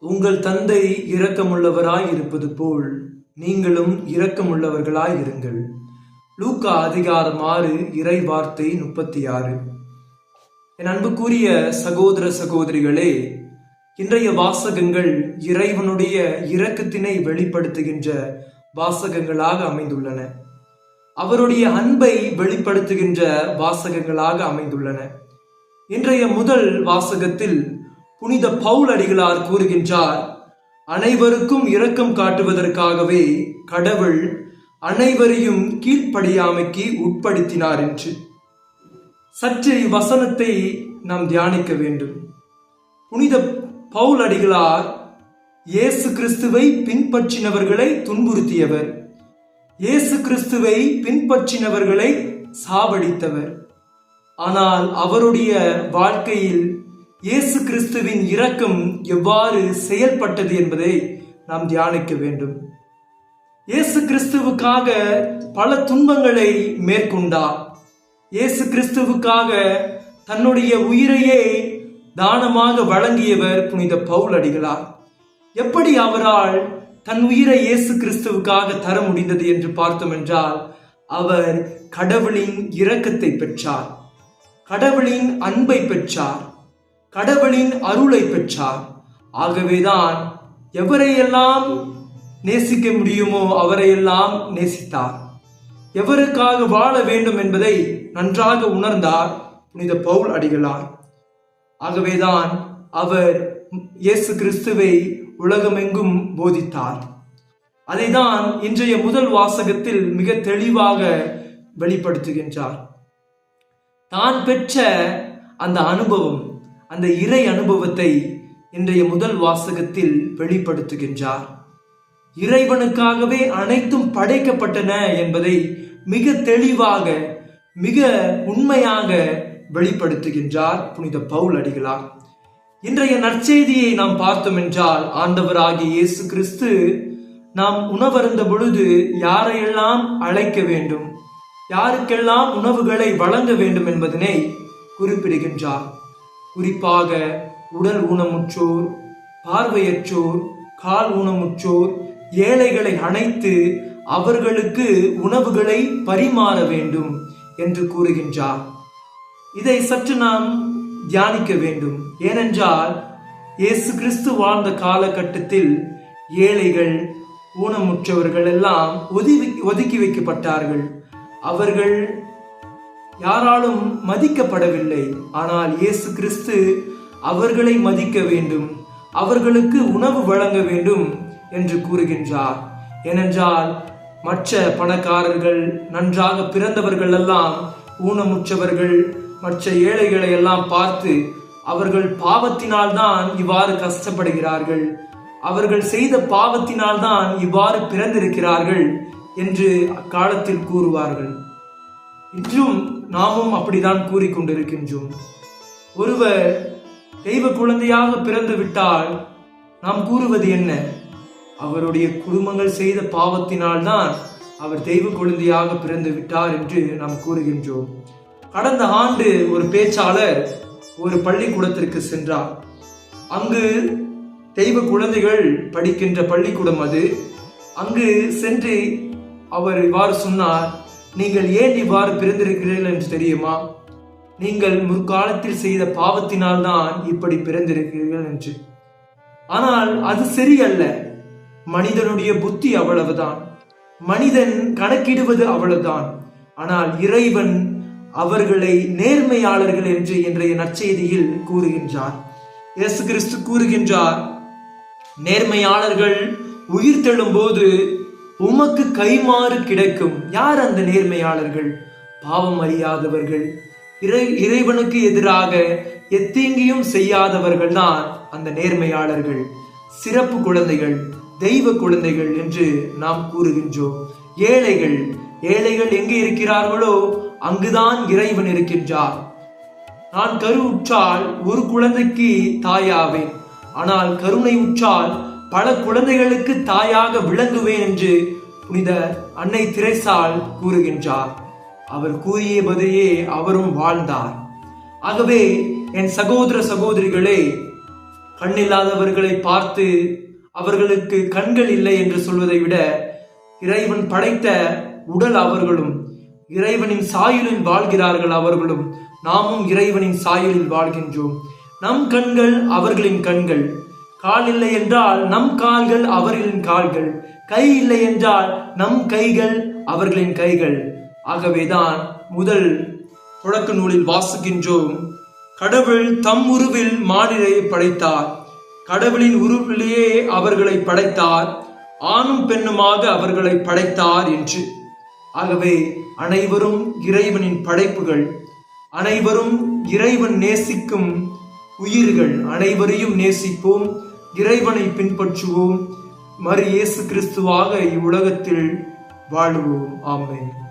உங்கள் தந்தை இரக்கமுள்ளவராய் இருப்பது போல் நீங்களும் இரக்கமுள்ளவர்களாய் இருங்கள். லூக்கா அதிகாரம் ஆறு இறை வார்த்தை முப்பத்தி ஆறு என் அன்புக்குரிய சகோதர சகோதரிகளே இன்றைய வாசகங்கள் இறைவனுடைய இரக்கத்தினை வெளிப்படுத்துகின்ற வாசகங்களாக அமைந்துள்ளன. அவருடைய அன்பை வெளிப்படுத்துகின்ற வாசகங்களாக அமைந்துள்ளன. இன்றைய முதல் வாசகத்தில் புனித பவுல் அடிகளார் கூறுகின்றார் அனைவருக்கும் இரக்கம் காட்டுவதற்காகவே கடவுள் அனைவரையும் கீழ்ப்படியாமைக்கு உட்படுத்தினார் என்று. சற்று இவ்வசனத்தை நாம் தியானிக்க வேண்டும். புனித பவுல் அடிகளார் இயேசு கிறிஸ்துவை பின்பற்றினவர்களை துன்புறுத்தியவர். இயேசு கிறிஸ்துவை பின்பற்றினவர்களை சாவடித்தவர். ஆனால் அவருடைய வாழ்க்கையில் இயேசு கிறிஸ்துவின் இரக்கம் எவ்வாறு செயல்பட்டது என்பதை நாம் தியானிக்க வேண்டும். இயேசு கிறிஸ்துவுக்காக பல துன்பங்களை மேற்கொண்டார். இயேசு கிறிஸ்துவுக்காக தன்னுடைய உயிரையே தானமாக வழங்கியவர் புனித பவுல் அடிகளார். எப்படி அவரால் தன் உயிரை இயேசு கிறிஸ்துவுக்காக தர முடிந்தது என்று பார்த்தோம் என்றால் அவர் கடவுளின் இரக்கத்தை பெற்றார். கடவுளின் அன்பை பெற்றார். கடவுளின் அருளை பெற்றார். ஆகவேதான் எவரையெல்லாம் நேசிக்க முடியுமோ அவரையெல்லாம் நேசித்தார். எவருக்காக வாழ வேண்டும் என்பதை நன்றாக உணர்ந்தார் புனித பவுல் அடிகளார். ஆகவேதான் அவர் இயேசு கிறிஸ்துவை உலகமெங்கும் போதித்தார். அதைதான் இன்றைய முதல் வாசகத்தில் மிக தெளிவாக வெளிப்படுத்துகின்றார். தான் பெற்ற அந்த அனுபவம் அந்த இறை அனுபவத்தை இன்றைய முதல் வாசகத்தில் வெளிப்படுத்துகின்றார். இறைவனுக்காகவே அனைத்தும் படைக்கப்பட்டன என்பதை மிக தெளிவாக மிக உண்மையாக வெளிப்படுத்துகின்றார் புனித பவுல் அடிகளார். இன்றைய நற்செய்தியை நாம் பார்த்தோம் என்றால் ஆண்டவராகிய இயேசு கிறிஸ்து நாம் உணவருந்த பொழுது யாரையெல்லாம் அழைக்க வேண்டும் யாருக்கெல்லாம் உணவுகளை வழங்க வேண்டும் என்பதனை குறிப்பிடுகின்றார். குறிப்பாக உடல் ஊனமுற்றோர் பார்வையற்றோர் கால் ஊனமுற்றோர் ஏழைகளை அணைத்து அவர்களுக்கு உணவுகளை பரிமாற வேண்டும் என்று கூறுகின்றார். இதை சற்று நாம் தியானிக்க வேண்டும். ஏனென்றால் இயேசு கிறிஸ்து வாழ்ந்த காலகட்டத்தில் ஏழைகள் ஊனமுற்றவர்கள் எல்லாம் ஒதுக்கி ஒதுக்கி வைக்கப்பட்டார்கள். அவர்கள் யாராலும் மதிக்கப்படவில்லை. ஆனால் இயேசு கிறிஸ்து அவர்களை மதிக்க வேண்டும் அவர்களுக்கு உணவு வழங்க வேண்டும் என்று கூறுகின்றார். ஏனென்றால் மற்ற பணக்காரர்கள் நன்றாக பிறந்தவர்கள் எல்லாம் ஊனமுற்றவர்கள் மற்ற ஏழைகளை எல்லாம் பார்த்து அவர்கள் பாவத்தினால் தான் இவ்வாறு கஷ்டப்படுகிறார்கள். அவர்கள் செய்த பாவத்தினால் தான் இவ்வாறு பிறந்திருக்கிறார்கள் என்று அக்காலத்தில் கூறுவார்கள். இன்றும் நாமும் அப்படிதான் கூறிக்கொண்டிருக்கின்றோம். ஒருவர் தெய்வ குழந்தையாக பிறந்து விட்டால் நாம் கூறுவது என்ன? அவருடைய குடும்பங்கள் செய்த பாவத்தினால் தான் அவர் தெய்வ குழந்தையாக பிறந்து விட்டார் என்று நாம் கூறுகின்றோம். கடந்த ஆண்டு ஒரு பேச்சாளர் ஒரு பள்ளிக்கூடத்திற்கு சென்றார். அங்கு தெய்வ குழந்தைகள் படிக்கின்ற பள்ளிக்கூடம் அது. அங்கு சென்று அவர் இவ்வாறு சொன்னார் நீங்கள் ஏன் இவ்வாறு பிறந்திருக்கிறீர்கள் என்று தெரியுமா? நீங்கள் முற்காலத்தில் செய்த பாவத்தினால் தான் இப்படி பிறந்திருக்கிறீர்கள் என்று. ஆனால் அது சரியல்ல. மனிதனுடைய புத்தி அவ்வளவுதான். மனிதன் கணக்கிடுவது அவ்வளவுதான். ஆனால் இறைவன் அவர்களை நேர்மையாளர்கள் என்று இன்றைய நற்செய்தியில் கூறுகின்றார். இயேசு கிறிஸ்து கூறுகின்றார் நேர்மையாளர்கள் உயிர் போது உமக்கு கைமாறு கிடைக்கும். யார் அந்த நேர்மையாளர்கள்? பாவம் அறியாதவர்கள். இறை இறைவனுக்கு எதிராக எத்தீங்கியும் செய்யாதவர்கள் தான் அந்த நேர்மையாளர்கள். சிறப்பு குழந்தைகள் தெய்வ குழந்தைகள் என்று நாம் கூறுகின்றோம். ஏழைகள் ஏழைகள் எங்கே இருக்கிறார்களோ அங்குதான் இறைவன் இருக்கின்றார். நான் கரு உற்றால் ஒரு குழந்தைக்கு தாயாவேன். ஆனால் கருணை உற்றால் பல குழந்தைகளுக்கு தாயாக விளங்குவேன் என்று புனித அன்னை திரைசால் கூறுகின்றார். அவர் கூறியபதையே அவரும் வாழ்ந்தார். ஆகவே என் சகோதர சகோதரிகளே கண்ணில்லாதவர்களை பார்த்து அவர்களுக்கு கண்கள் இல்லை என்று சொல்வதை விட இறைவன் படைத்த உடல் அவர்களும் இறைவனின் சாயலில் வாழ்கிறார்கள் அவர்களும் நாமும் இறைவனின் சாயலில் வாழ்கின்றோம். நம் கண்கள் அவர்களின் கண்கள் கால் இல்லை என்றால் நம் கால்கள் அவர்களின் கால்கள். கை இல்லை என்றால் நம் கைகள் அவர்களின் கைகள். ஆகவேதான் முதல் தொடக்க நூலில் வாசிக்கின்றோம் கடவுள் தம் உருவில் மானிடரை படைத்தார். கடவுளின் உருவிலேயே அவர்களை படைத்தார். ஆணும் பெண்ணுமாக அவர்களை படைத்தார் என்று. ஆகவே அனைவரும் இறைவனின் படைப்புகள் அனைவரும் இறைவன் நேசிக்கும் உயிர்கள். அனைவரையும் நேசிப்போம் இறைவனை பின்பற்றுவோம். மறு இயேசு கிறிஸ்துவாக இவ்வுலகத்தில் வாழுவோம். ஆமை